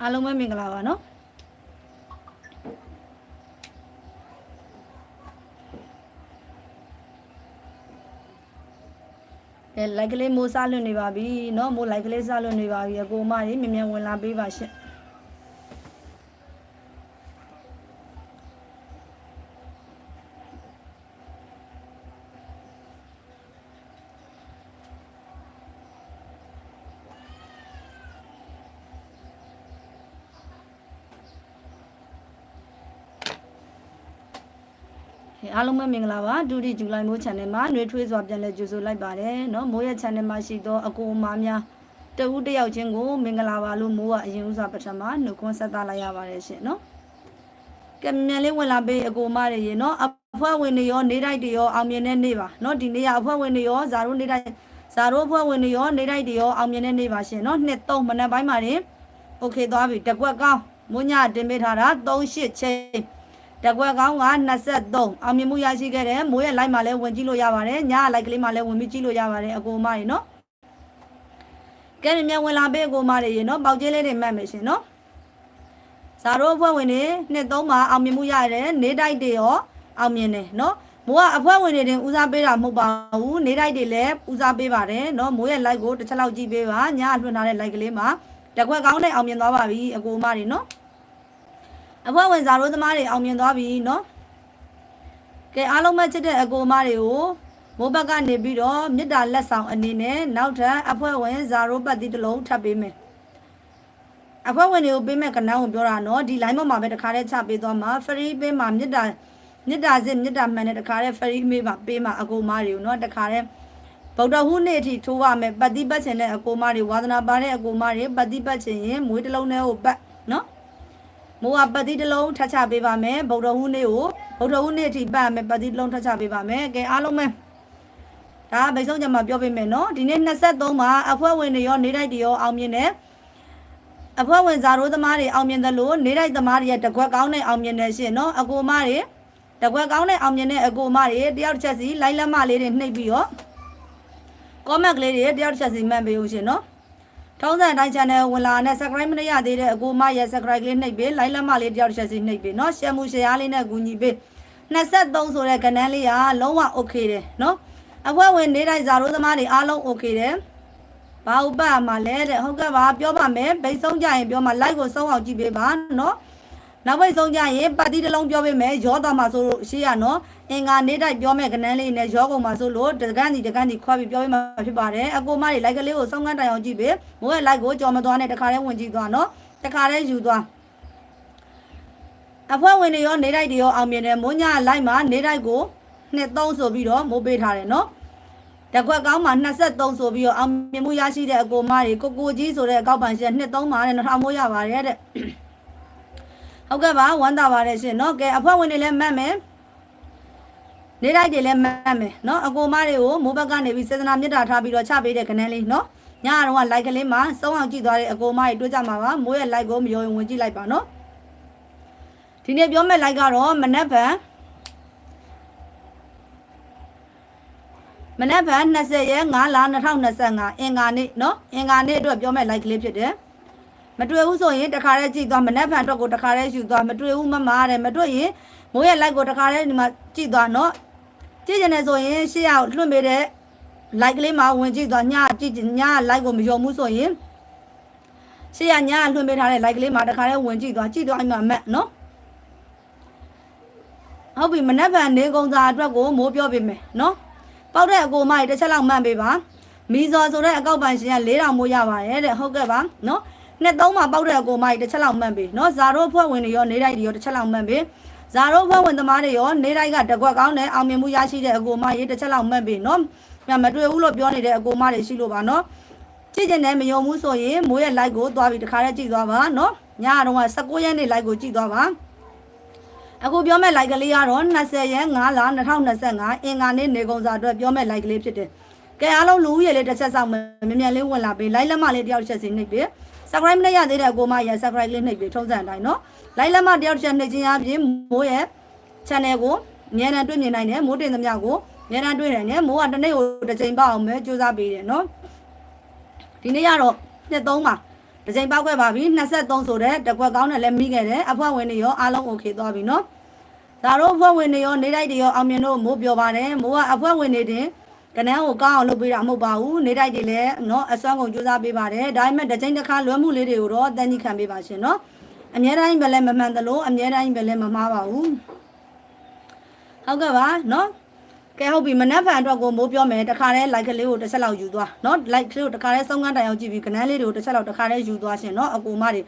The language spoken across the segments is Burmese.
အားလုံးပဲမင်္ဂလာပါနော်အဲလိုက်ကလေးမိုးစားလွတ်နေပါပြီเนาะမိုးလိုက်ကလေးစားလွတ်နေပါပြီအကိုမကြီးမြင်မြန်ဝင်လာပေးပါရှင့် အားလုံးပဲမင်္ဂလာပါဒူဒီဇူလိုင်မိုး channel မှာနှွေးထွေးစွာပြန်လည်ကြိုဆိုလိုက်ပါတယ်เนาะမိုးရဲ့ channel မှာရှိသောအကိုအမများတဦးတစ်ယောက်ချင်းကိုမင်္ဂလာပါလို့မိုးကအရင်ဥစွာပထမနှုတ်ခွန်းဆက်သလိုက်ရပါတယ်ရှင်เนาะကဲမြန်လေးဝင်လာပေးအကိုအမတွေရေเนาะအဖွဲ့ဝင်တွေရောနေတိုက်တွေရောအောင်မြင်တဲ့နေ့ပါเนาะဒီနေ့ကအဖွဲ့ဝင်တွေရောဇာတို့နေတိုက်ဇာတို့အဖွဲ့ဝင်တွေရောနေတိုက်တွေရောအောင်မြင်တဲ့နေ့ပါရှင်เนาะနှစ်သုံးမနက်ပိုင်းမှာတင်โอเคသွားပြီတကွက်ကောင်းမွညတင်ပေးထားတာ38ချိန် တကွက်ကောင်းက23အောင်မြင်မှုရရှိခဲ့တယ်မိုးရဲ့ live မှာလည်းဝင်ကြည့်လို့ရပါတယ်ည live ကလေးမှာလည်းဝင်ပြီးကြည့်လို့ရပါတယ်အကိုမတွေနော်ကဲမြန်ဝင်လာပေးအကိုမတွေရေနော်ပေါက်ကျင်းလေးတွေမှတ်မယ်ရှင်နော်ဇာတို့အဖွဲ့ဝင်တွေနှစ်သုံးမှာအောင်မြင်မှုရတယ်နေတိုက်တွေရောအောင်မြင်တယ်နော်မိုးကအဖွဲ့ဝင်တွေတင်ဦးစားပေးတာမဟုတ်ပါဘူးနေတိုက်တွေလည်းဦးစားပေးပါတယ်နော်မိုးရဲ့ live ကိုတစ်ချက်လောက်ကြည့်ပေးပါညလွှင့်ထားတဲ့ live ကလေးမှာတကွက်ကောင်းနဲ့အောင်မြင်သွားပါပြီအကိုမတွေနော် အဖွဲ့ဝင်ဇာတို့သမားတွေအောင်မြင်သွားပြီနော်ကဲအားလုံးပဲချစ်တဲ့အကိုအမတွေကိုမိုးဘက်ကနေပြီးတော့မြစ်တာလက်ဆောင်အနေနဲ့နောက်ထပ်အဖွဲ့ဝင်ဇာတို့ပတ်တိတလုံးထပ်ပေးမယ်အဖွဲ့ဝင်တွေကိုပေးမဲ့ကဏ္ဍကိုပြောတာနော်ဒီ line ပေါ်မှာပဲတခါတည်းချပေးသွားမှာ free ပေးမှာမြစ်တာမြစ်တာစစ်မြစ်တာမှန်တဲ့တခါတည်း free မေးပါပေးမှာအကိုမတွေကိုနော်တခါတည်းဗုဒ္ဓဟူးနေ့အထိထိုးရမယ်ပတိပတ်ချင်တဲ့အကိုမတွေဝါသနာပါတဲ့အကိုမတွေပတိပတ်ချင်ရင်မွေးတလုံးနဲ့ကိုပတ် မိုးကပတ်တိတစ်လုံးထပ်ချပေးပါမယ်ဗုဒ္ဓဟူးနေ့ကိုဗုဒ္ဓဟူးနေ့အထိပတ်မယ်ပတ်တိတစ်လုံးထပ်ချပေးပါမယ်ကဲအားလုံးပဲဒါဗိတ်ဆုံးကြမှာပြောပေးမယ်နော်ဒီနေ့23မှာအဖွဲ့ဝင်တွေရောနေတိုက်တွေရောအောင်မြင်တယ်အဖွဲ့ဝင်ဇာရိုးသမားတွေအောင်မြင်တယ်လို့နေတိုက်သမားတွေရဲ့တကွက်ကောင်းနဲ့အောင်မြင်တယ်ရှင်နော်အကိုမတွေတကွက်ကောင်းနဲ့အောင်မြင်တဲ့အကိုမတွေတယောက်တစ်ချက်စီလိုက်လက်မလေးတွေနှိပ်ပြီးတော့ comment ကလေးတွေတယောက်တစ်ချက်စီမှတ်ပေးဦးရှင်နော် ။တောင်းဆန်တိုင်း channel ဝင်လာနဲ့ subscribe မလုပ်ရသေးတဲ့အကိုမရဲ့ subscribe လေးနှိပ်ပေး။ like လက်မလေးတယောက်တစ်ချက်စီနှိပ်ပေးနော်။ share မှု share လေးနဲ့ကူညီပေး။23ဆိုတဲ့ကဏ္ဍလေးကလုံးဝ okay တယ်နော်။အဖွဲ့ဝင်နေတိုင်းဇာတို့သမားတွေအားလုံး okay တယ်။ဘာဥပမာလဲတဲ့ဟုတ်ကဲ့ပါပြောပါမယ်။ဘိတ်ဆုံးကြရင်ပြောမှာ like ကိုဆုံးအောင်ကြည့်ပေးပါနော်။ နောက်ဘိတ်ဆုံးကြရင်ပတ်တိတစ်လုံးပြောပေးမယ်ရောသွားမှာဆိုလို့ရှိရနော်အင်္ဂါနေတိုင်းပြောမယ်ကဏ္ဍလေးနဲ့ရောကုန်မှာဆိုလို့တကန်းစီတကန်းစီခွာပြီးပြောပေးမှာဖြစ်ပါတယ်အကိုမတွေ like ကလေးကိုစောင်းကန်းတိုင်အောင်ကြည့်ပေးမိုးရဲ့ like ကိုကြော်မသွားနဲ့တခါတည်းဝင်ကြည့်သွားနော်တခါတည်းယူသွားအဖွဲ့ဝင်တွေရောနေတိုက်တွေရောအောင်မြင်တယ်မိုးည like မှာနေတိုက်ကိုနှစ်သုံးဆိုပြီးတော့မိုးပေးထားတယ်နော်တကွက်ကောင်းမှာ23ဆိုပြီးတော့အောင်မြင်မှုရရှိတဲ့အကိုမတွေကိုကိုကြီးဆိုတဲ့အကောက်ပန်ရှင်နှစ်သုံးပါတဲ့နှစ်ထောင်မိုးရပါတယ်တဲ့ ဟုတ်ကဲ့ပါဝမ်းသာပါတယ်ရှင်เนาะကဲအဖွဲ့ဝင်တွေလည်းမှတ်မယ်နေလိုက်တွေလည်းမှတ်မယ်เนาะအကိုမတွေကိုမိုးဘက်ကနေပြီးစေတနာမြတ်တာထားပြီးတော့ချပေးတဲ့ခဏလေးเนาะညကတော့ like ကလေးမှာစောင်းအောင်ကြည့်သွားတဲ့အကိုမတွေတွေ့ကြမှာပါမိုးရဲ့ like ကိုမယုံရင်ဝင်ကြည့်လိုက်ပါเนาะဒီနေ့ပြောမဲ့ like ကတော့မနက်ဖြန်မနက်ဖြန်20ရက်5လ2025အင်္ဂါနေ့เนาะအင်္ဂါနေ့အတွက်ပြောမဲ့ like ကလေးဖြစ်တယ် မတွေ့ဘူးဆိုရင်တခါတည်းကြည့်သွားမနှက်ဖန်အတွက်ကိုတခါတည်းယူသွားမတွေ့ဘူးမမတဲ့မတွေ့ရင်မိုးရဲ့ like ကိုတခါတည်းဒီမှာကြည့်သွားနော်ကြည့်ကျင်နေဆိုရင်ရှေ့ရောက်လွှင့်ပေးတဲ့ like ကလေးမှာဝင်ကြည့်သွားညကြည့်ည like ကိုမယုံဘူးဆိုရင်ရှေ့ရညလွှင့်ပေးထားတဲ့ like ကလေးမှာတခါတည်းဝင်ကြည့်သွားကြည့်သွားအိမ်မှာမက်နော်ဟုတ်ပြီမနှက်ဖန်နေကုံစာအတွက်ကိုမိုးပြောပေးမယ်နော်ပေါက်တဲ့အကိုမကြီးတစ်ချက်လောက်မှန်ပေးပါမီဇော်ဆိုတဲ့အကောက်ပန်ရှင်က၄တောင်မိုးရပါတယ်တဲ့ဟုတ်ကဲ့ပါနော် နှစ်သုံးမှာပေါက်တဲ့အကိုမကြီးတစ်ချက်လောက်မှန်ပေးနော်ဇာရိုးဖွဲ့ဝင်တွေရောနေတိုက်တွေရောတစ်ချက်လောက်မှန်ပေးဇာရိုးဖွဲ့ဝင်သမားတွေရောနေတိုက်ကတကွက်ကောင်းတဲ့အောင်မြင်မှုရရှိတဲ့အကိုမကြီးတစ်ချက်လောက်မှန်ပေးနော်ညမတွေ့ဘူးလို့ပြောနေတဲ့အကိုမတွေရှိလို့ပါနော်ကြည့်ကျင်တယ်မယုံဘူးဆိုရင်မိုးရဲ့ like ကိုသွားပြီးတခါတည်းကြည့်သွားပါနော်ညကတော့19ရက်နေ့ like ကိုကြည့်သွားပါအခုပြောမဲ့ like ကလေးကတော့20ရက်5လ2025အင်္ဂါနေ့နေကုန်စာအတွက်ပြောမဲ့ like ကလေးဖြစ်တယ် ကဲအားလုံးလူဦးရေလေးတစ်ချက်ဆောင်မြန်မြန်လေးဝင်လာပေးလိုက်လက်မလေးတယောက်တစ်ချက်စီနှိပ်ပေး subscribe မလုပ်ရသေးတဲ့အကိုမရ subscribe လေးနှိပ်ပေးထုံးစံအတိုင်းနော်လိုက်လက်မတယောက်တစ်ချက်နှိပ်ခြင်းအပြင်မိုးရဲ့ channel ကိုဉာဏ်နဲ့တွေ့မြင်နိုင်တယ်မိုးတင်သမျှကိုဉာဏ်နဲ့တွေ့နိုင်တယ်မိုးကတစ်နေ့ကိုတစ်ချိန်ပေါက်အောင်ပဲစူးစမ်းပေးတယ်နော်ဒီနေ့ကတော့နှစ်သုံးပါတစ်ချိန်ပေါက်ခဲ့ပါပြီ23ဆိုတဲ့တကွက်ကောင်းနဲ့လည်းမိခဲ့တယ်အဖွဲ့ဝင်တွေရောအားလုံး okay သွားပြီနော်ဒါတို့အဖွဲ့ဝင်တွေရောနေလိုက်တွေရောအောင်မြင်တို့မိုးပြောပါတယ်မိုးကအဖွဲ့ဝင်တွေတင် ကနန်းကိုကောင်းအောင်လုပ်ပေးတာမဟုတ်ပါဘူးနေတိုက်တွေလည်းနော်အစွမ်းကုန်ကြိုးစားပေးပါတယ်ဒါပေမဲ့တစ်ချိန်တစ်ခါလွယ်မှုလေးတွေကိုတော့တန်ကြီးခံပေးပါရှင်နော်အများတိုင်းပဲလည်းမမှန်သလိုအများတိုင်းပဲလည်းမမှားပါဘူးဟုတ်ကဲ့ပါနော်ကဲဟုတ်ပြီမနက်ဖြန်အတွက်ကိုမိုးပြောမယ်တခါတည်း like ကလေးကိုတစ်ချက်လောက်ယူသွားเนาะ like ကလေးကိုတခါတည်းစုံကန်းတိုင်အောင်ကြည့်ပြီးကနန်းလေးတွေကိုတစ်ချက်လောက်တခါတည်းယူသွားရှင်เนาะအကူမတွေ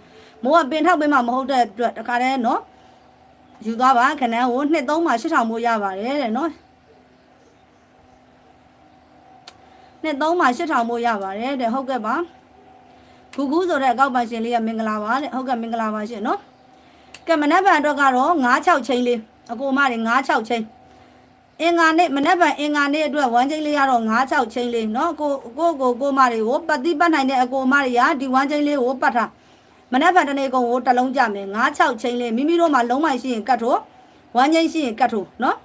မိုးကပင်ထောက်ပေးမှမဟုတ်တဲ့အတွက်တခါတည်းเนาะယူသွားပါခနန်းကိုနှစ်သုံးမှာ8000မိုးရပါတယ်တဲ့เนาะ နှစ်သုံးမှာ8000မို့ရပါတယ်တဲ့ဟုတ်ကဲ့ပါဂူဂူဆိုတဲ့အကောက်ပါရှင်လေးကမင်္ဂလာပါတဲ့ဟုတ်ကဲ့မင်္ဂလာပါရှင်နော်ကဲမနက်ဖြန်အတွက်ကတော့96ချင်းလေးအကိုမတွေ96ချင်းအင်္ဂါနေ့မနက်ဖြန်အင်္ဂါနေ့အတွက်1ချင်းလေးကတော့96ချင်းလေးနော်ကိုကိုကိုကိုမတွေကိုပတ်တိပတ်နိုင်တဲ့အကိုမတွေကဒီ1ချင်းလေးကိုပတ်ထားမနက်ဖြန်တနေ့ကုန်ကိုတလုံးကြမယ်96ချင်းလေးမိမိတို့မှာလုံးဝရှိရင်ကတ်ထိုး1ချင်းရှိရင်ကတ်ထိုးနော်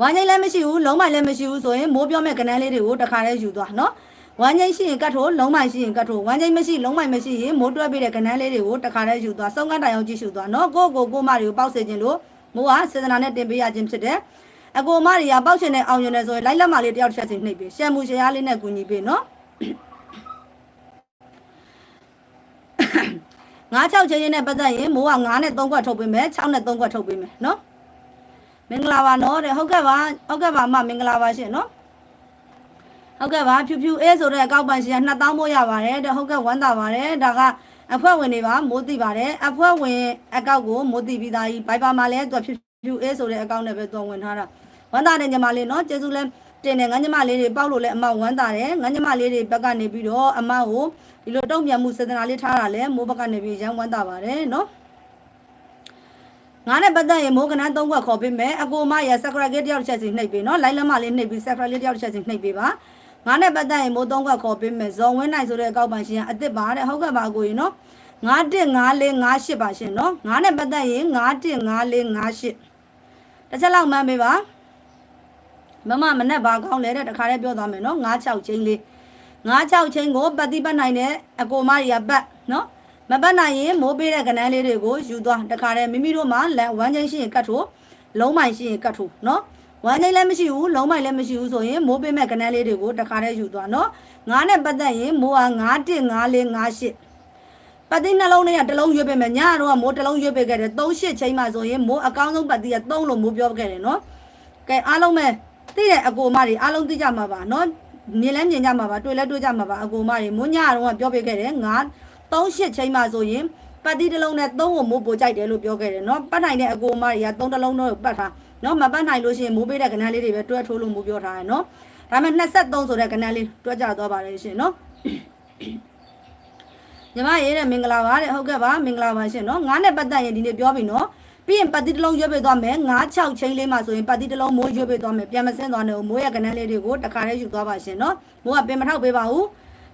ဝါငိမ့်လည်းမရှိဘူးလုံးမိုင်လည်းမရှိဘူးဆိုရင်မိုးပြောမဲ့ကနန်းလေးတွေကိုတခါတည်းယူသွားနော်ဝမ်းငိမ့်ရှိရင်ကတ်ထိုးလုံးမိုင်ရှိရင်ကတ်ထိုးဝမ်းငိမ့်မရှိလုံးမိုင်မရှိရင်မိုးတွက်ပေးတဲ့ကနန်းလေးတွေကိုတခါတည်းယူသွားစုံကတိုင်အောင်ကြည့်ရှုသွားနော်ကိုကိုကိုမတွေကိုပေါက်စေခြင်းလို့မိုးကစေတနာနဲ့တင်ပေးရခြင်းဖြစ်တယ်အကိုမတွေကပေါက်ရှင်နဲ့အောင်ရွယ်နေဆိုရင်လိုက်လက်မလေးတယောက်တစ်ချက်စီနှိပ်ပေးရှယ်မူရှယ်ရားလေးနဲ့ကူညီပေးနော်ငါးချောက်ချင်းချင်းနဲ့ပတ်သက်ရင်မိုးကငါးနဲ့သုံးခွက်ထုတ်ပေးမယ်၆နဲ့သုံးခွက်ထုတ်ပေးမယ်နော် မင်္ဂလာပါနော်တဲ့ဟုတ်ကဲ့ပါဟုတ်ကဲ့ပါအမမင်္ဂလာပါရှင်နော်ဟုတ်ကဲ့ပါဖြူဖြူအေးဆိုတဲ့အကောက်ပန်ရှင်က2000မိုးရပါတယ်တဲ့ဟုတ်ကဲ့ဝမ်းသာပါတယ်ဒါကအဖွဲ့ဝင်တွေပါမိုးသိပါတယ်အဖွဲ့ဝင်အကောက်ကိုမိုးသိပြီးသားကြီးဘိုင်ပါမှာလည်းသူဖြူဖြူအေးဆိုတဲ့အကောက်နဲ့ပဲသူဝင်ထားတာဝမ်းသာတဲ့ညီမလေးနော်ကျေးဇူးလဲတင်တယ်ငန်းညီမလေးတွေပေါက်လို့လဲအမဝမ်းသာတယ်ငန်းညီမလေးတွေဘက်ကနေပြီးတော့အမကိုဒီလိုတုံ့ပြန်မှုစေတနာလေးထားတာလဲမိုးဘက်ကနေပြီးရမ်းဝမ်းသာပါတယ်နော် ငါနဲ့ပတ်သက်ရင်မိုးကနန်းသုံးခွက်ခေါ်ပေးမယ်အကိုမရဆက်ကရကေတယောက်တစ်ချက်စီနှိပ်ပေးနော်လိုက်လက်မလေးနှိပ်ပြီးဆက်ကရလေးတယောက်တစ်ချက်စီနှိပ်ပေးပါငါနဲ့ပတ်သက်ရင်မိုးသုံးခွက်ခေါ်ပေးမယ်ဇော်ဝင်းနိုင်ဆိုတဲ့အကောက်ပန်ရှင်ကအစ်စ်ပါတဲ့ဟုတ်ကဲ့ပါအကိုကြီးနော်915458ပါရှင်နော်ငါနဲ့ပတ်သက်ရင်915458တစ်ချက်လောက်မှန်းပေးပါမမမနဲ့ဘာကောင်းလဲတဲ့တခါတည်းပြောသွားမယ်နော်96ချင်းလေး96ချင်းကိုပတ်တိပတ်နိုင်တဲ့အကိုမတွေကပတ်နော် မပတ်နိုင်ရင်မိုးပေးတဲ့ကနန်းလေးတွေကိုယူသွားတခါတည်းမိမိတို့မှလန်ဝမ်းချင်းရှိရင်ကတ်ထိုးလုံးမိုင်ရှိရင်ကတ်ထိုးနော်ဝမ်းချင်းလည်းမရှိဘူးလုံးမိုင်လည်းမရှိဘူးဆိုရင်မိုးပေးမဲ့ကနန်းလေးတွေကိုတခါတည်းယူသွားနော်ငါးနဲ့ပတ်သက်ရင်မိုးက915458ပတ်တိနှလုံးနဲ့ကတစ်လုံးရွေးပေးမယ်ညတော့မိုးတစ်လုံးရွေးပေးခဲ့တယ်38ချိန်မှဆိုရင်မိုးအကောင်းဆုံးပတ်တိက3လို့မိုးပြောခဲ့တယ်နော်ကဲအားလုံးပဲသိတဲ့အကိုမတွေအားလုံးသိကြမှာပါနော်မြင်လဲမြင်ကြမှာပါတွေ့လဲတွေ့ကြမှာပါအကိုမတွေမွန်းညတော့ကပြောပေးခဲ့တယ် ငါ38ချိန်မှဆိုရင်ပတ်တိတစ်လုံးနဲ့3ကိုမိုးပိုကြိုက်တယ်လို့ပြောခဲ့တယ်နော်ပတ်နိုင်တဲ့အကိုမတွေက3တစ်လုံးတော့ပတ်ထားနော်မပတ်နိုင်လို့ရှိရင်မိုးပေးတဲ့ကဏ္ဍလေးတွေပဲတွဲထိုးလို့မိုးပြောထားတယ်နော်ဒါပေမဲ့23ဆိုတဲ့ကဏ္ဍလေးတွဲကြသွားပါတယ်ရှင်နော်ညီမရေးတဲ့မင်္ဂလာပါတဲ့ဟုတ်ကဲ့ပါမင်္ဂလာပါရှင်နော်ငါးနဲ့ပတ်သက်ရင်ဒီနေ့ပြောပြီနော်ပြီးရင်ပတ်တိတစ်လုံးရွေးပေးသွားမယ်9 6ချင်းလေးမှဆိုရင်ပတ်တိတစ်လုံးမိုးရွေးပေးသွားမယ်ပြန်မစင်းသွားနဲ့မိုးရကနန်းလေးတွေကိုတခါတည်းယူသွားပါရှင်နော်မိုးကပင်မထောက်ပေးပါဘူး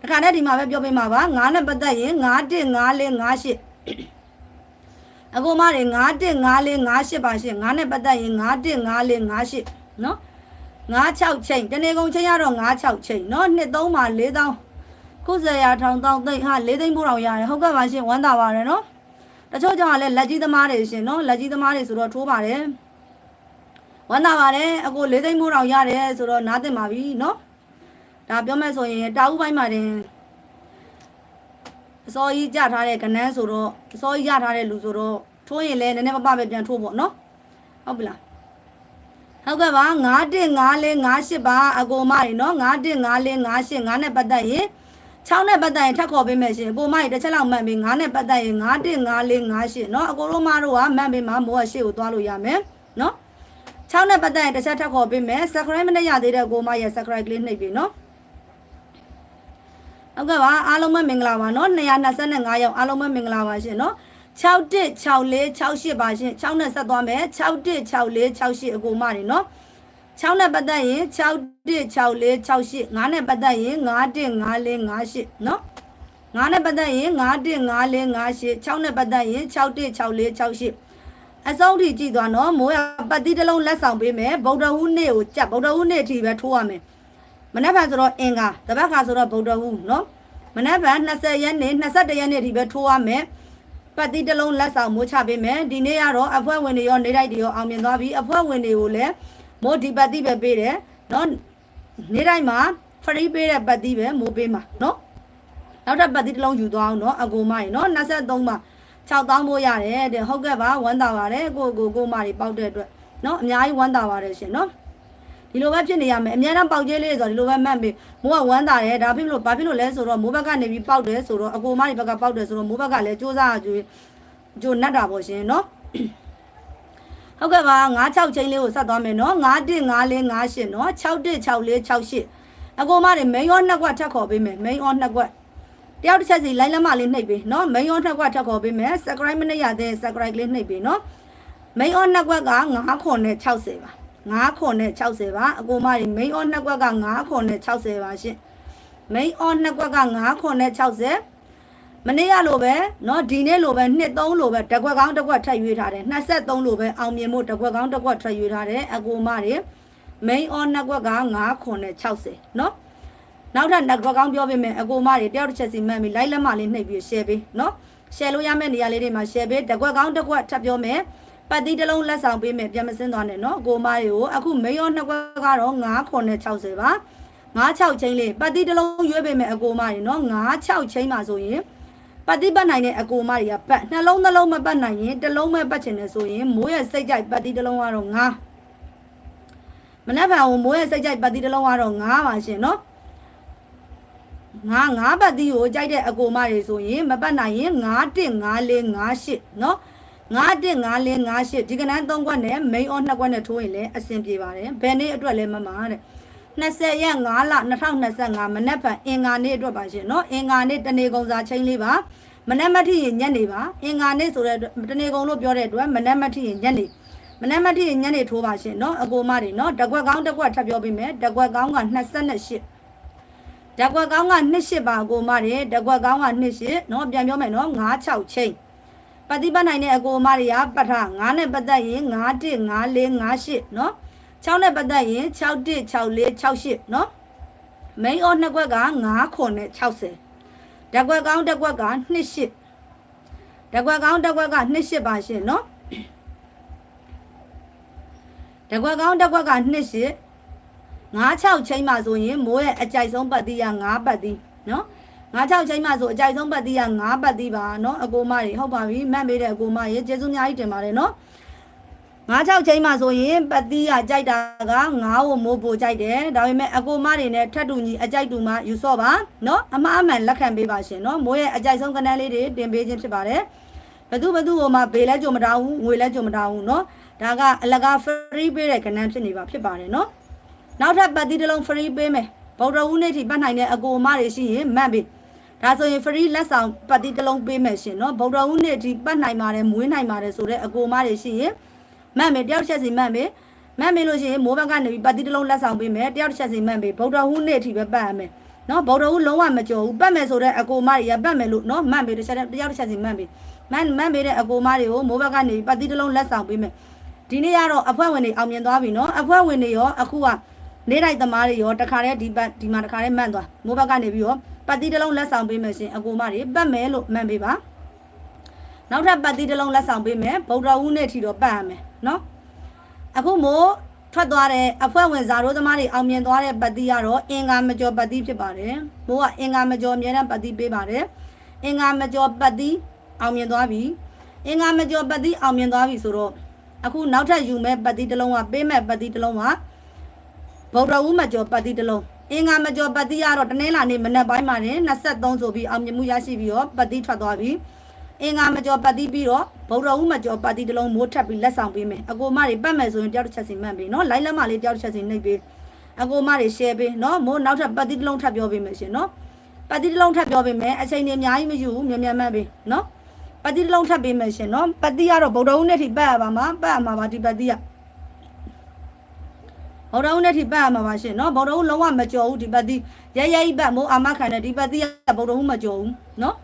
တခါတည်းဒီမှာပဲပြောပေးမှာပါ9နဲ့ပတ်သက်ရင်9 1 9 4 5 8အကူမတွေ9 1 9 4 5 8ပါရှင်9နဲ့ပတ်သက်ရင်9 1 9 4 5 8နော်9 6ချိန်တနေ့ကုန်ချိန်ရတော့9 6ချိန်နော်နှစ်သုံးမှာ4000ခုစရာထောင်တောင်းသိဟာ၄သိန်းပို့တော်ရတယ်ဟုတ်ကဲ့ပါရှင်ဝမ်းသာပါတယ်နော်တချို့ကြောင့်လည်းလက်ကြီးသမားတွေရှင်နော်လက်ကြီးသမားတွေဆိုတော့ထိုးပါတယ်ဝမ်းသာပါတယ်အကို၄သိန်းပို့တော်ရတယ်ဆိုတော့နားတင်ပါပြီနော် ဒါပြောမယ်ဆိုရင်တာဦးပိုင်းမှာတင်အစောကြီးကြထားတဲ့ကနန်းဆိုတော့အစောကြီးရထားတဲ့လူဆိုတော့ထိုးရင်လည်းနည်းနည်းမပပဲပြန်ထိုးပေါ့နော်ဟုတ်ပြီလားဟုတ်ကဲ့ပါ915လေး98ပါအကိုမရေနော်915လေး98 9နဲ့ပတ်သက်ရင်6နဲ့ပတ်သက်ရင်ထပ်ခေါ်ပေးမယ်ရှင်အကိုမရေတစ်ချက်လောက်မှတ်ပေး9နဲ့ပတ်သက်ရင်915လေး98နော်အကိုတို့မတို့ကမှတ်ပေးမှာမိုးကရှေ့ကိုသွားလို့ရမယ်နော်6နဲ့ပတ်သက်ရင်တစ်ချက်ထပ်ခေါ်ပေးမယ် subscribe မနဲ့ရသေးတဲ့ကိုမရေ subscribe လေးနှိပ်ပေးနော် ဟုတ်ကဲ့ပါအားလုံးပဲမင်္ဂလာပါနော်225ရောက်အားလုံးပဲမင်္ဂလာပါရှင်နော်616468ပါရှင်6နဲ့ဆက်သွားမယ်616468အကိုမနေနော်6နဲ့ပတ်သက်ရင်616468 9နဲ့ပတ်သက်ရင်915458နော်9နဲ့ပတ်သက်ရင်915458 6နဲ့ပတ်သက်ရင်616468အဆုံးထိကြည့်သွားနော်မိုးရပတ်တိတလုံးလက်ဆောင်ပေးမယ်ဗုဒ္ဓဟူးနေ့ကိုကြက်ဗုဒ္ဓဟူးနေ့အထိပဲထိုးရမယ် မနေ့ကဆိုတော့အင်္ဂါတပတ်ခါဆိုတော့ဗုဒ္ဓဟူးနော်မနက်ဖြန်20ရက်နေ့21ရက်နေ့ဒီပဲထိုးရမယ်ပတ်တိတစ်လုံးလက်ဆောင်မိုးချပေးမယ်ဒီနေ့ကတော့အဖွဲ့ဝင်တွေရောနေလိုက်တွေရောအောင်မြင်သွားပြီအဖွဲ့ဝင်တွေကိုလည်းမိုးဒီပတ်တိပဲပေးတယ်နော်နေတိုင်းမှာ free ပေးတဲ့ပတ်တိပဲမိုးပေးမှာနော်နောက်ထပ်ပတ်တိတစ်လုံးယူသွားအောင်နော်အကိုမကြီးနော်23မှာ6000မိုးရတယ်တဲ့ဟုတ်ကဲ့ပါဝမ်းသာပါတယ်ကိုကိုကိုမကြီးပေါက်တဲ့အတွက်နော်အများကြီးဝမ်းသာပါတယ်ရှင်နော် ဒီလိုပဲဖြစ်နေရမယ်အများအားပေါက်ကျဲလေးဆိုတော့ဒီလိုပဲမှတ်ပြီးမိုးကဝမ်းတာတယ်ဒါဖြစ်လို့ဘာဖြစ်လို့လဲဆိုတော့မိုးဘက်ကနေပြီးပေါက်တယ်ဆိုတော့အကိုမတွေဘက်ကပေါက်တယ်ဆိုတော့မိုးဘက်ကလည်းစူးစမ်းကြွေးကြိုနတ်တာပေါ့ရှင်နော်ဟုတ်ကဲ့ပါ96ချင်းလေးကိုဆက်သွားမယ်နော်915458နော်616468အကိုမတွေ main ရောနှစ်ကွက်ထပ်ခေါ်ပေးမယ် main ရောနှစ်ကွက်တယောက်တစ်ချက်စီလိုင်းလက်မလေးနှိပ်ပေးနော် main ရောနှစ်ကွက်ထပ်ခေါ်ပေးမယ် subscribe မနှိပ်ရသေး subscribe လေးနှိပ်ပေးနော် main ရောနှစ်ကွက်က9ခွန်နဲ့60ပါ 9ခွန်နဲ့60ပါအကိုမတွေ main on နှစ်ကွက်က9ခွန်နဲ့60ပါရှင့် main on နှစ်ကွက်က9ခွန်နဲ့60မနေ့ကလိုပဲเนาะဒီနေ့လိုပဲ2 3လိုပဲတကွက်ကောင်းတကွက်ထပ်ရွေးထားတယ်23လိုပဲအောင်မြင်မှုတကွက်ကောင်းတကွက်ထပ်ရွေးထားတယ်အကိုမတွေ main on နှစ်ကွက်က9ခွန်နဲ့60เนาะနောက်ထပ်နှစ်ကွက်ကောင်းပြောပေးမယ်အကိုမတွေတယောက်တစ်ချက်စီမှတ်ပြီး like လက်မလေးနှိပ်ပြီး share ပေးเนาะ share လို့ရမယ့်နေရာလေးတွေမှာ share ပေးတကွက်ကောင်းတကွက်ထပ်ပြောမယ် ပတ်တိတစ်လုံးလက်ဆောင်ပေးမယ်ပြန်မစင်းသွားနဲ့နော်ကိုမတွေကိုအခုမေယောနှစ်ခွက်ကတော့9ခွန်နဲ့60ပါ96ချင်းလေးပတ်တိတစ်လုံးရွေးပေးမယ်အကိုမတွေနော်96ချင်းပါဆိုရင်ပတ်တိပတ်နိုင်တဲ့အကိုမတွေကပတ်နှလုံးနှလုံးမပတ်နိုင်ရင်တစ်လုံးမဲ့ပတ်ချင်တယ်ဆိုရင်မိုးရဲ့စိတ်ကြိုက်ပတ်တိတစ်လုံးကတော့9မနေ့ကမိုးရဲ့စိတ်ကြိုက်ပတ်တိတစ်လုံးကတော့9ပါရှင်နော်ငါငါးပတ်တိကိုကြိုက်တဲ့အကိုမတွေဆိုရင်မပတ်နိုင်ရင်9 1 5 4 5 8နော် 915458ဒီကနန်း3ခွက်နဲ့ main on 2ခွက်နဲ့ထိုးရင်လည်းအဆင်ပြေပါတယ်ဘယ်နေ့အတွက်လဲမမတဲ့20ရက်5လ2025မနက်ဖြန်အင်္ဂါနေ့အတွက်ပါရှင်เนาะအင်္ဂါနေ့တနေကုန်စာချင်းလေးပါမနက်မထီရင်ညနေပါအင်္ဂါနေ့ဆိုတဲ့တနေကုန်လို့ပြောတဲ့အတွက်မနက်မထီရင်ညနေမနက်မထီရင်ညနေထိုးပါရှင်เนาะအကိုမတွေเนาะတကွက်ကောင်းတကွက်ထပ်ပြောပေးမယ်တကွက်ကောင်းက28တကွက်ကောင်းက28ပါအကိုမတွေတကွက်ကောင်းက28เนาะပြန်ပြောမယ်เนาะ96ချင်း ပတ်တိပတ်နိုင်တဲ့အကိုအမတွေကပထ9နဲ့ပတ်သက်ရင်915458နော်6နဲ့ပတ်သက်ရင်616468နော် main or နှစ်ကွက်က960ဓာတ်ကွက်ကောင်းဓာတ်ကွက်က28ဓာတ်ကွက်ကောင်းဓာတ်ကွက်က28ပါရှင်နော်ဓာတ်ကွက်ကောင်းဓာတ်ကွက်က28 96ချိန်မှာဆိုရင်မိုးရဲ့အကြိုက်ဆုံးပတ်တိက9ပတ်တိနော် 96ချိန်မှဆိုအကြိုက်ဆုံးပတ်သီးက9ပတ်သီးပါနော်အကိုမတွေဟုတ်ပါပြီမှတ်ပေးတဲ့အကိုမရေကျေးဇူးအများကြီးတင်ပါတယ်နော်96ချိန်မှဆိုရင်ပတ်သီးကကြိုက်တာက9ဝမိုးပိုကြိုက်တယ်ဒါပေမဲ့အကိုမတွေနဲ့ထပ်တူညီအကြိုက်တူမှယူဆော့ပါနော်အမှားအမှန်လက်ခံပေးပါရှင်နော်မိုးရဲ့အကြိုက်ဆုံးကနန်းလေးတွေတင်ပေးခြင်းဖြစ်ပါတယ်ဘသူဘသူဟိုမှာဘေးလဲကြုံမတောင်းဘူးငွေလဲကြုံမတောင်းဘူးเนาะဒါကအလကာ free ပေးတဲ့ကဏ္ဍဖြစ်နေပါဖြစ်ပါတယ်เนาะနောက်ထပ်ပတ်သီးတစ်လုံး free ပေးမယ်ဗုဒ္ဓဟူးနေ့ထိပတ်နိုင်တဲ့အကူအမတွေရှိရင်မှတ်ပေး ဒါဆိုရင် free လက်ဆောင်ပတ်တိတစ်လုံးပေးမယ်ရှင်နော်ဗုဒ္ဓဦးနေ့ဒီပတ်နိုင်ပါတယ်မွေးနိုင်ပါတယ်ဆိုတဲ့အကိုမတွေရှိရင်မတ်မယ်တယောက်ချက်စီမတ်မယ်မတ်မယ်လို့ရှိရင်မိုးဘက်ကနေပြီးပတ်တိတစ်လုံးလက်ဆောင်ပေးမယ်တယောက်ချက်စီမတ်မယ်ဗုဒ္ဓဦးနေ့အထိပဲပတ်ရမယ်နော်ဗုဒ္ဓဦးလုံးဝမကြော်ဘူးပတ်မယ်ဆိုတဲ့အကိုမတွေရပတ်မယ်လို့နော်မတ်မယ်တစ်ချက်တယောက်တစ်ချက်စီမတ်မယ်မတ်မတ်မယ်တဲ့အကိုမတွေကိုမိုးဘက်ကနေပြီးပတ်တိတစ်လုံးလက်ဆောင်ပေးမယ်ဒီနေ့ကတော့အဖွဲ့ဝင်တွေအောင်မြင်သွားပြီနော်အဖွဲ့ဝင်တွေရောအခုကနေလိုက်သမားတွေရောတခါတည်းဒီပတ်ဒီမှာတခါတည်းမတ်သွားမိုးဘက်ကနေပြီးတော့ ပတ်တိတစ်လုံးလက်ဆောင်ပေးမယ်ရှင်အကူမတွေပတ်မယ်လို့မှန်ပေးပါနောက်ထပ်ပတ်တိတစ်လုံးလက်ဆောင်ပေးမယ်ဗုဒ္ဓဦးနဲ့ထီတော့ပတ်ရမယ်နော်အခုမို့ထွက်သွားတဲ့အဖွဲ့ဝင်ဇာတို့သမားတွေအောင်မြင်သွားတဲ့ပတ်တိကတော့အင်္ဂါမကျော်ပတ်တိဖြစ်ပါတယ်မိုးကအင်္ဂါမကျော်အများနဲ့ပတ်တိပေးပါတယ်အင်္ဂါမကျော်ပတ်တိအောင်မြင်သွားပြီအင်္ဂါမကျော်ပတ်တိအောင်မြင်သွားပြီဆိုတော့အခုနောက်ထပ်ယူမဲ့ပတ်တိတစ်လုံးကပေးမဲ့ပတ်တိတစ်လုံးကဗုဒ္ဓဦးမကျော်ပတ်တိတစ်လုံး အင်္ဂါမကျော်ပတ်တိကတော့တနင်္လာနေ့မနက်ပိုင်းမှာနေ23ဆိုပြီးအောင်မြင်မှုရရှိပြီးတော့ပတ်တိထွက်သွားပြီအင်္ဂါမကျော်ပတ်တိပြီးတော့ဗုဒ္ဓဦးမကျော်ပတ်တိတစ်လုံးမိုးထပ်ပြီးလက်ဆောင်ပေးမယ်အကိုမတွေပတ်မယ်ဆိုရင်တယောက်တစ်ချက်စီမှတ်ပေးနော်လိုက်လက်မလေးတယောက်တစ်ချက်စီနှိပ်ပေးအကိုမတွေ share ပေးနော်မိုးနောက်ထပ်ပတ်တိတစ်လုံးထပ်ပြောပေးမယ်ရှင်နော်ပတ်တိတစ်လုံးထပ်ပြောပေးမယ်အချိန်တွေအများကြီးမယူဘူးမြန်မြန်မှတ်ပေးနော်ပတ်တိတစ်လုံးထပ်ပေးမယ်ရှင်နော်ပတ်တိကတော့ဗုဒ္ဓဦးနဲ့ထိပတ်ရပါမှာပတ်ရမှာပါဒီပတ်တိက ဗုဒ္ဓဦးနဲ့ထိပတ်ရမှာပါရှင်နော်ဗုဒ္ဓဦးလုံးဝမကြော်ဘူးဒီပတ်တိရဲရဲကြီးပတ်မိုးအာမခံတဲ့ဒီပတ်တိကဗုဒ္ဓဦးမကြော်ဘူးနော်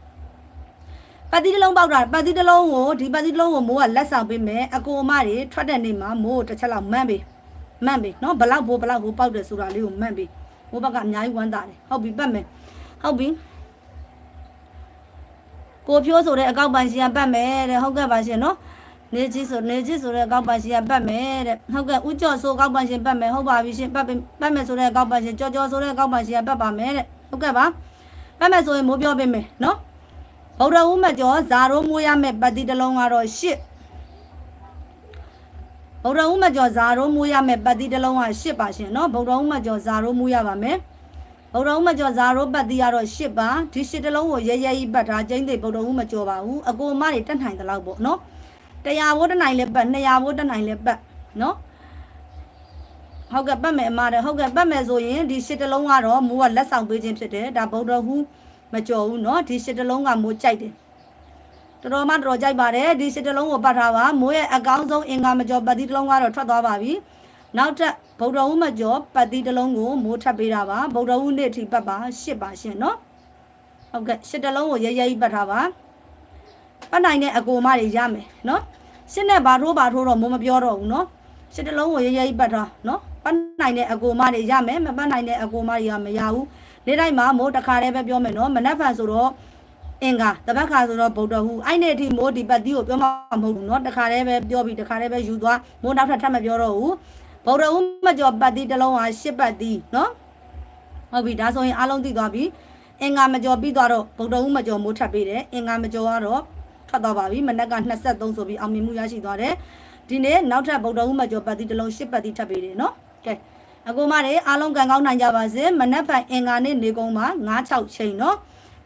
ပတ်တိတစ်လုံးပေါက်တာပတ်တိတစ်လုံးကိုဒီပတ်တိတစ်လုံးကိုမိုးကလက်ဆောင်ပေးမယ်အကိုအမတွေထွက်တဲ့နေ့မှာမိုးတစ်ချက်လောက်မှန်းပေးမှန်းပေးနော်ဘလောက်ဘိုးဘလောက်ဘိုးပေါက်တယ်ဆိုတာလေးကိုမှန်းပေးမိုးဘက်ကအများကြီးဝမ်းသာတယ်ဟုတ်ပြီပတ်မယ်ဟုတ်ပြီကိုဖြိုးဆိုတဲ့အကောက်ပိုင်ရှင်ကပတ်မယ်တဲ့ဟုတ်ကဲ့ပါရှင်နော် နေကြီးဆိုနေကြီးဆိုတဲ့အကောက်ပိုင်ရှင်ကပတ်မယ်တဲ့ဟုတ်ကဲ့ဥကျော်ဆိုအကောက်ပိုင်ရှင်ပတ်မယ်ဟုတ်ပါပြီရှင်ပတ်ပြီပတ်မယ်ဆိုတဲ့အကောက်ပိုင်ရှင်ကြော်ကြော်ဆိုတဲ့အကောက်ပိုင်ရှင်ကပတ်ပါမယ်တဲ့ဟုတ်ကဲ့ပါပတ်မယ်ဆိုရင်မိုးပြောပေးမယ်နော်ဗုဒ္ဓဦးမကျော်ဇာရိုးမိုးရမယ်ပတ်တိတစ်လုံးကတော့ရှစ်ဗုဒ္ဓဦးမကျော်ဇာရိုးမိုးရမယ်ပတ်တိတစ်လုံးကရှစ်ပါရှင်နော်ဗုဒ္ဓဦးမကျော်ဇာရိုးမိုးရပါမယ်ဗုဒ္ဓဦးမကျော်ဇာရိုးပတ်တီးကတော့၈ပါဒီ၈တလုံးကိုရဲရဲကြီးပတ်ထားကျင်းသိဗုဒ္ဓဦးမကျော်ပါဘူးအကိုမတွေတက်နိုင်သလောက်ပေါ့နော် တရားဘိုးတက်နိုင်လဲပတ်200ဘိုးတက်နိုင်လဲပတ်နော်ဟုတ်ကဲ့ပတ်မယ်အမတဲ့ဟုတ်ကဲ့ပတ်မယ်ဆိုရင်ဒီ၈တလုံးကတော့မိုးကလက်ဆောင်ပေးခြင်းဖြစ်တယ်ဒါဗုဒ္ဓဟူးမကျော်ဘူးနော်ဒီ၈တလုံးကမိုးကြိုက်တယ်တော်တော်မှတော်တော်ကြိုက်ပါတယ်ဒီ၈တလုံးကိုပတ်ထားပါမိုးရဲ့အကောင်းဆုံးအင်္ဂါမကျော်ပတ်တီးတလုံးကတော့ထွက်သွားပါပြီနောက်ထပ်ဗုဒ္ဓဝုမကျော်ပတ်တိတစ်လုံးကိုမိုးထပ်ပေးတာပါဗုဒ္ဓဝုနေ့အထိပတ်ပါရှစ်ပါရှင်နော်ဟုတ်ကဲ့ရှစ်တစ်လုံးကိုရဲရဲကြီးပတ်ထားပါပတ်နိုင်တဲ့အကိုမတွေရမယ်နော် ရှစ်နဲ့ဘာထိုးဘာထိုးတော့မိုးမပြောတော့ဘူးနော်ရှစ်တစ်လုံးကိုရဲရဲကြီးပတ်ထားနော်ပတ်နိုင်တဲ့အကိုမတွေရမယ်မပတ်နိုင်တဲ့အကိုမတွေကမရဘူးနေ့တိုင်းမှာမိုးတစ်ခါတည်းပဲပြောမယ်နော်မနက်ဖြန်ဆိုတော့အင်္ဂါတပတ်ခါဆိုတော့ဗုဒ္ဓဟူအဲ့နေ့အထိမိုးဒီပတ်တိကိုပြောမှာမဟုတ်ဘူးเนาะတခါတည်းပဲပြောပြီးတခါတည်းပဲယူသွားမိုးနောက်ထပ်ထပ်မပြောတော့ဘူး ဗုဒ္ဓဦးမကျော်ပတ်တိတစ်လုံးဟာရှစ်ပတ်တိနော်ဟုတ်ပြီဒါဆိုရင်အားလုံးသိသွားပြီအင်္ဂါမကျော်ပြီးသွားတော့ဗုဒ္ဓဦးမကျော်မိုးထပ်ပေးတယ်အင်္ဂါမကျော်ကတော့ ထွက်သွားပါပြီမနက်က23ဆိုပြီးအောင်မြင်မှုရရှိသွားတယ်ဒီနေ့နောက်ထပ်ဗုဒ္ဓဦးမကျော်ပတ်တိတစ်လုံးရှစ်ပတ်တိထပ်ပေးတယ်နော်ကဲအကူမတွေအားလုံးကံကောင်းနိုင်ကြပါစေမနက်ဖြန်အင်္ဂါနေ့နေကုန်းမှာ96ချိန်နော်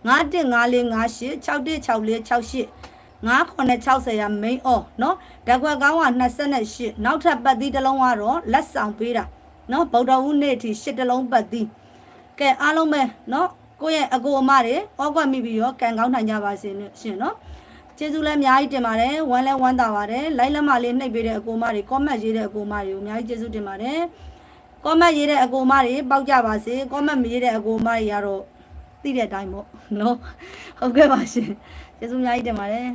915458 616468 960ရ main off เนาะဓာတ်ခွက်ကောင်းက28နောက်ထပ်ပတ်သီးတစ်လုံးကတော့လက်ဆောင်ပေးတာเนาะဗုဒ္ဓဦးနေ့အထိ8တစ်လုံးပတ်သီးကဲအားလုံးပဲเนาะကိုယ့်ရဲ့အကိုအမတွေဩကွက်မိပြီးရောကံကောင်းနိုင်ကြပါစေနဲ့ရှင်เนาะ ကျေးဇူးလည်းအများကြီးတင်ပါတယ်ဝမ်းလည်းဝမ်းသာပါတယ်လိုက်လက်မလေးနှိပ်ပေးတဲ့အကိုမတွေ comment ရေးတဲ့အကိုမတွေကိုအများကြီးကျေးဇူးတင်ပါတယ် comment ရေးတဲ့အကိုမတွေပေါက်ကြပါစေ comment မရေးတဲ့အကိုမတွေကတော့သိတဲ့အတိုင်းပေါ့နော်ဟုတ်ကဲ့ပါရှင်ကျေးဇူးအများကြီးတင်ပါတယ်